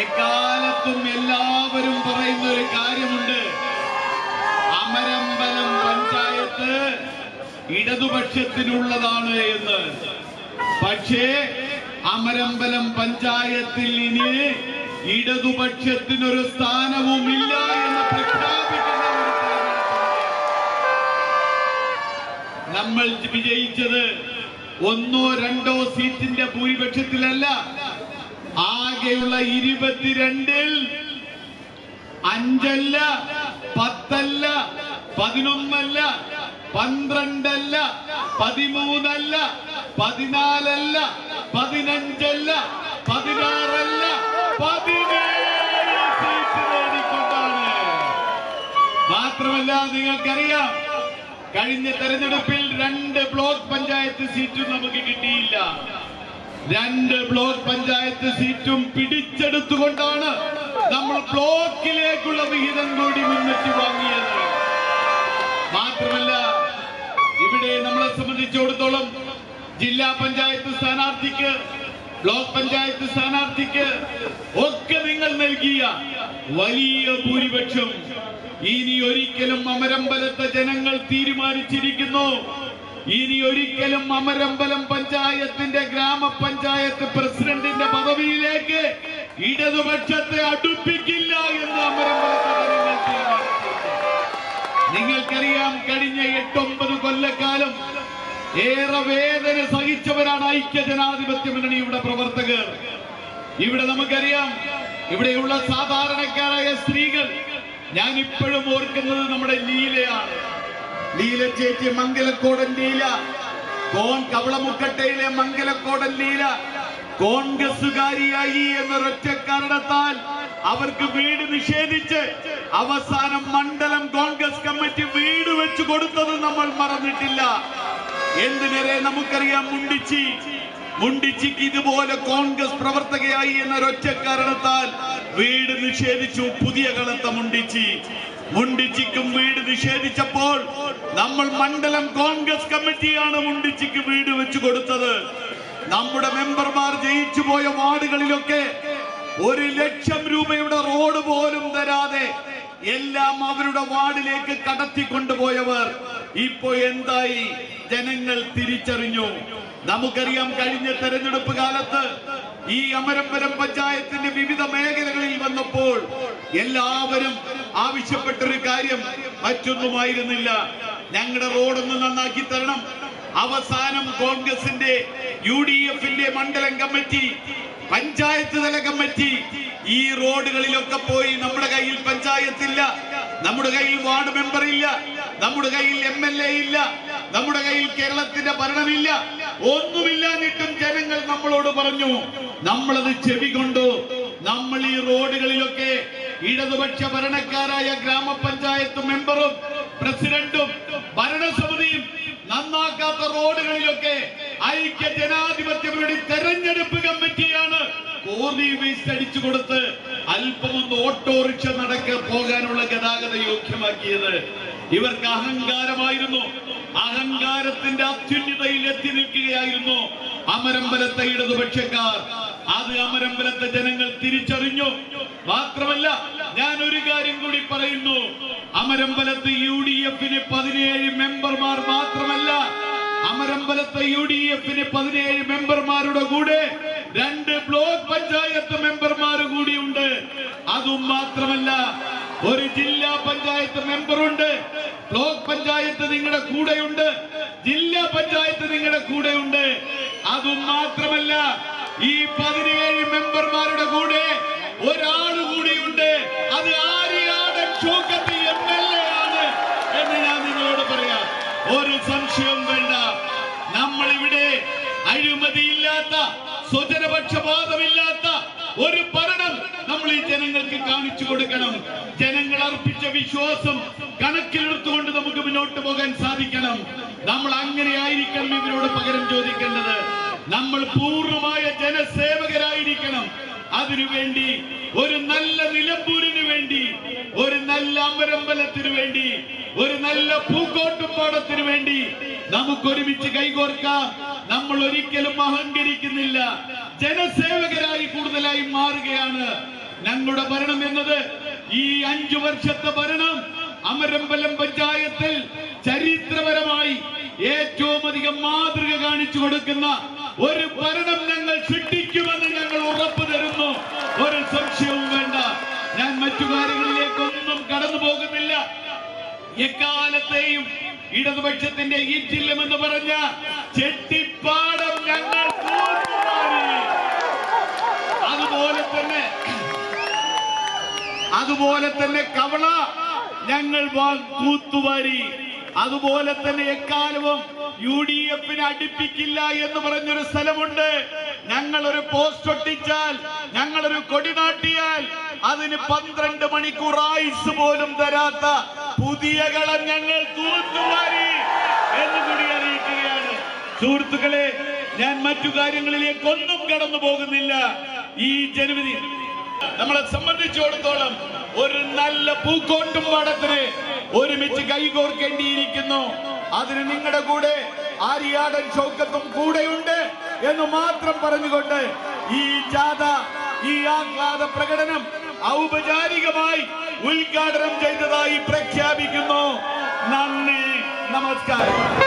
എക്കാലത്തും എല്ലാവരും പറയുന്ന ഒരു കാര്യമുണ്ട്. അമരമ്പലം പഞ്ചായത്ത് ഇടതുപക്ഷത്തിനുള്ളതാണ് എന്ന്. പക്ഷേ അമരമ്പലം പഞ്ചായത്തിൽ ഇനി ഇടതുപക്ഷത്തിനൊരു സ്ഥാനവുമില്ല എന്ന് പ്രഖ്യാപിക്കുന്ന. നമ്മൾ വിജയിച്ചത് ഒന്നോ രണ്ടോ സീറ്റിന്റെ ഭൂരിപക്ഷത്തിലല്ല. ആകെയുള്ള ഇരുപത്തിരണ്ടിൽ അഞ്ചല്ല പത്തല്ല പതിനൊന്നല്ല പന്ത്രണ്ടല്ല പതിമൂന്നല്ല പതിനാലല്ല പതിനഞ്ചല്ല പതിനാറല്ല പതിനേഴ് മാത്രമല്ല നിങ്ങൾക്കറിയാം കഴിഞ്ഞ തെരഞ്ഞെടുപ്പിൽ രണ്ട് ബ്ലോക്ക് പഞ്ചായത്ത് സീറ്റും നമുക്ക് കിട്ടിയില്ല. രണ്ട് ബ്ലോക്ക് പഞ്ചായത്ത് സീറ്റും പിടിച്ചെടുത്തുകൊണ്ടാണ് നമ്മൾ ബ്ലോക്കിലേക്കുള്ള വിഹിതം കൂടി മുന്നിട്ട് വാങ്ങിയത്. മാത്രമല്ല ഇവിടെ നമ്മളെ സംബന്ധിച്ചിടത്തോളം ജില്ലാ പഞ്ചായത്ത് സ്ഥാനാർത്ഥിക്ക് ബ്ലോക്ക് പഞ്ചായത്ത് സ്ഥാനാർത്ഥിക്ക് ഒക്കെ നിങ്ങൾ നൽകിയ വലിയ ഭൂരിപക്ഷം ഇനി ഒരിക്കലും അമരമ്പലത്തെ ജനങ്ങൾ തീരുമാനിച്ചിരിക്കുന്നു. ഇനി ഒരിക്കലും അമരമ്പലം പഞ്ചായത്തിന്റെ ഗ്രാമപഞ്ചായത്ത് പ്രസിഡന്റിന്റെ പദവിയിലേക്ക് ഇടതുപക്ഷത്തെ അടുപ്പിക്കില്ല എന്ന് അമരമ്പലം നിങ്ങൾക്കറിയാം കഴിഞ്ഞ എട്ടൊമ്പത് കൊല്ലക്കാലം ഏറെ വേദന സഹിച്ചവരാണ് ഐക്യ ജനാധിപത്യ മുന്നണിയുടെ പ്രവർത്തകർ. ഇവിടെ നമുക്കറിയാം ഇവിടെയുള്ള സാധാരണക്കാരായ സ്ത്രീകൾ ഞാൻ ഇപ്പോഴും ഓർക്കുന്നത് നമ്മുടെ ലീലയാണ്. ലീല ചേച്ചി മംഗലക്കോടൻ ലീല. കോൺ കവളമുക്കട്ടയിലെ മംഗലക്കോടൻ ലീല. കോൺഗ്രസുകാരിയായി എന്നൊരൊറ്റ കാരണത്താൽ അവർക്ക് വീട് നിഷേധിച്ച് അവസാനം മണ്ഡലം കോൺഗ്രസ് കമ്മിറ്റി വീട് വെച്ച് കൊടുത്തത് നമ്മൾ മറന്നിട്ടില്ല. എന്തിനേറെ നമുക്കറിയാം മുണ്ടിച്ചി. മുണ്ടിച്ചിക്ക് ഇതുപോലെ കോൺഗ്രസ് പ്രവർത്തകയായി എന്നൊരൊറ്റ കാരണത്താൽ വീട് നിഷേധിച്ചു. പുതിയ കളത്ത മുണ്ടിച്ചി. മുണ്ടിച്ചിക്കും വീട് നിഷേധിച്ചപ്പോൾ നമ്മൾ മണ്ഡലം കോൺഗ്രസ് കമ്മിറ്റിയാണ് മുണ്ടിച്ചിക്ക് വീട് വെച്ചു കൊടുത്തത്. നമ്മുടെ മെമ്പർമാർ ജയിച്ചു പോയ വാർഡുകളിലൊക്കെ ഒരു ലക്ഷം രൂപയുടെ റോഡ് പോലും തരാതെ എല്ലാം അവരുടെ വാർഡിലേക്ക് കടത്തിക്കൊണ്ടുപോയവർ ഇപ്പൊ എന്തായി? ജനങ്ങൾ തിരിച്ചറിഞ്ഞു. നമുക്കറിയാം കഴിഞ്ഞ തെരഞ്ഞെടുപ്പ് കാലത്ത് ഈ അമരമ്പരം പഞ്ചായത്തിന്റെ വിവിധ മേഖലകളിൽ വന്നപ്പോൾ എല്ലാവരും ആവശ്യപ്പെട്ടൊരു കാര്യം മറ്റൊന്നുമായിരുന്നില്ല. ഞങ്ങളുടെ റോഡൊന്ന് നന്നാക്കി തരണം. അവസാനം കോൺഗ്രസിന്റെ യു ഡി എഫിന്റെ മണ്ഡലം കമ്മിറ്റി പഞ്ചായത്ത് തല കമ്മിറ്റി ഈ റോഡുകളിലൊക്കെ പോയി നമ്മുടെ കയ്യിൽ പഞ്ചായത്തില്ല. നമ്മുടെ കയ്യിൽ വാർഡ് മെമ്പർ ഇല്ല നമ്മുടെ കയ്യിൽ എം എൽ എ ഇല്ല. നമ്മുടെ കയ്യിൽ കേരളത്തിന്റെ ഭരണമില്ല. ഒന്നുമില്ലാഞ്ഞിട്ടും ജനങ്ങൾ നമ്മളോട് പറഞ്ഞു നമ്മളത് ചെവി കൊണ്ടു. നമ്മൾ ഈ റോഡുകളിലൊക്കെ ഇടതുപക്ഷ ഭരണക്കാരായ ഗ്രാമപഞ്ചായത്ത് മെമ്പറും പ്രസിഡന്റും ഭരണസമിതിയും നന്നാക്കാത്ത റോഡുകളിലൊക്കെ ഐക്യ ജനാധിപത്യ മുന്നണി തെരഞ്ഞെടുപ്പ് കമ്മിറ്റിയാണ് കോറി വേസ്റ്റ് അടിച്ചു കൊടുത്ത് അല്പമൊന്ന് ഓട്ടോറിക്ഷ നടക്ക പോകാനുള്ള ഗതാഗത യോഗ്യമാക്കിയത്. ഇവർക്ക് അഹങ്കാരമായിരുന്നു. അഹങ്കാരത്തിന്റെ അത്യുന്നതയിൽ എത്തി നിൽക്കുകയായിരുന്നു അമരമ്പലത്തെ ഇടതുപക്ഷക്കാർ. അത് അമരമ്പലത്തെ ജനങ്ങൾ തിരിച്ചറിഞ്ഞു. മാത്രമല്ല ഞാൻ ഒരു കാര്യം കൂടി പറയുന്നു. അമരമ്പലത്ത് യു ഡി എഫിന് പതിനേഴ് മെമ്പർമാർ മാത്രമല്ല അമരമ്പലത്തെ യു ഡി എഫിന് പതിനേഴ് മെമ്പർമാരുടെ കൂടെ രണ്ട് ബ്ലോക്ക് പഞ്ചായത്ത് മെമ്പർമാർ കൂടിയുണ്ട് അതും മാത്രമല്ല ഒരു ജില്ലാ പഞ്ചായത്ത് മെമ്പറുണ്ട്. ബ്ലോക്ക് പഞ്ചായത്ത് നിങ്ങളുടെ കൂടെയുണ്ട്. ജില്ലാ പഞ്ചായത്ത് നിങ്ങളുടെ കൂടെയുണ്ട്. അതും മാത്രമല്ല ഈ പതിനേഴ് മെമ്പർമാരുടെ കൂടെ ഒരാൾ കൂടിയുണ്ട്. അത് ആര്യാടൻ ചോക്കത്തി എം എൽ എ ആണ് എന്ന് ഞാൻ നിങ്ങളോട് പറയാം. ഒരു സംശയം വേണ്ട. നമ്മൾ ഇവിടെ അഴിമതിയില്ലാത്ത സ്വജനപക്ഷപാതമില്ലാത്ത ഒരു ഭരണം നമ്മൾ ഈ ജനങ്ങൾക്ക് കാണിച്ചു കൊടുക്കണം. ജനങ്ങൾ അർപ്പിച്ച വിശ്വാസം കണക്കിലെടുത്തുകൊണ്ട് നമുക്ക് മുന്നോട്ട് പോകാൻ സാധിക്കണം. നമ്മൾ അങ്ങനെ ആയിരിക്കണം ഇവരോട് പകരം ചോദിക്കേണ്ടത്. നമ്മൾ പൂർണമായ ജനസേവകരായിരിക്കണം. അതിനുവേണ്ടി ഒരു നല്ല നിലമ്പൂരിന് വേണ്ടി ഒരു നല്ല അമരമ്പലത്തിനു വേണ്ടി ഒരു നല്ല പൂക്കോട്ടുപാടത്തിനു വേണ്ടി നമുക്ക് ഒരുമിച്ച് കൈകോർക്കാം. നമ്മൾ ഒരിക്കലും അഹങ്കരിക്കുന്നില്ല. ജനസേവകരായി കൂടുതലായി മാറുകയാണ് ഞങ്ങളുടെ ഭരണം എന്നത്. ഈ അഞ്ചു വർഷത്തെ ഭരണം അമരമ്പലം പഞ്ചായത്തിൽ ചരിത്രപരമായി ഏറ്റവും അധികം മാതൃക കാണിച്ചു കൊടുക്കുന്ന ഒരു ഭരണം ഞങ്ങൾ സൃഷ്ടിക്കുമെന്ന് ഞങ്ങൾ ഉറപ്പ് തരുന്നു. ഒരു സംശയവും വേണ്ട. ഞാൻ മറ്റു കാര്യങ്ങളിലേക്കൊന്നും കടന്നു പോകുന്നില്ല. എക്കാലത്തെയും ഇടതുപക്ഷത്തിന്റെ ഈ ഈറ്റില്ലം എന്ന് പറഞ്ഞ ചെട്ടിപ്പാടം ഞങ്ങൾ. അതുപോലെ തന്നെ അതുപോലെ തന്നെ കവള ഞങ്ങൾ തൂത്തുവാരി അതുപോലെ തന്നെ എക്കാലവും യു ഡി എഫിനെ അടുപ്പിക്കില്ല എന്ന് പറഞ്ഞൊരു സ്ഥലമുണ്ട്. ഞങ്ങൾ ഒരു പോസ്റ്റ് ഒട്ടിച്ചാൽ ഞങ്ങൾ ഒരു കൊടി നാട്ടിയാൽ അതിന് പന്ത്രണ്ട് മണിക്കൂർ ആയുസ് പോലും തരാത്ത പുതിയ കളം ഞങ്ങൾ തൂത്തുവാരി എന്ന് കൂടി അറിയിക്കുകയാണ്. സുഹൃത്തുക്കളെ ഞാൻ മറ്റു കാര്യങ്ങളിലേക്ക് ഒന്നും കടന്നു പോകുന്നില്ല. ഈ ജനുവരി നമ്മളെ സംബന്ധിച്ചിടത്തോളം ഒരു നല്ല പൂക്കോട്ടും പാടത്തിന് ഒരുമിച്ച് കൈകോർക്കേണ്ടിയിരിക്കുന്നു. അതിന് നിങ്ങളുടെ കൂടെ ആര്യാടൻ ഷൗക്കത്തും കൂടെയുണ്ട് എന്ന് മാത്രം പറഞ്ഞുകൊണ്ട് ഈ ജാഥ ഈ ആഹ്ലാദ പ്രകടനം ഔപചാരികമായി ഉദ്ഘാടനം ചെയ്തതായി പ്രഖ്യാപിക്കുന്നു. നന്ദി നമസ്കാരം.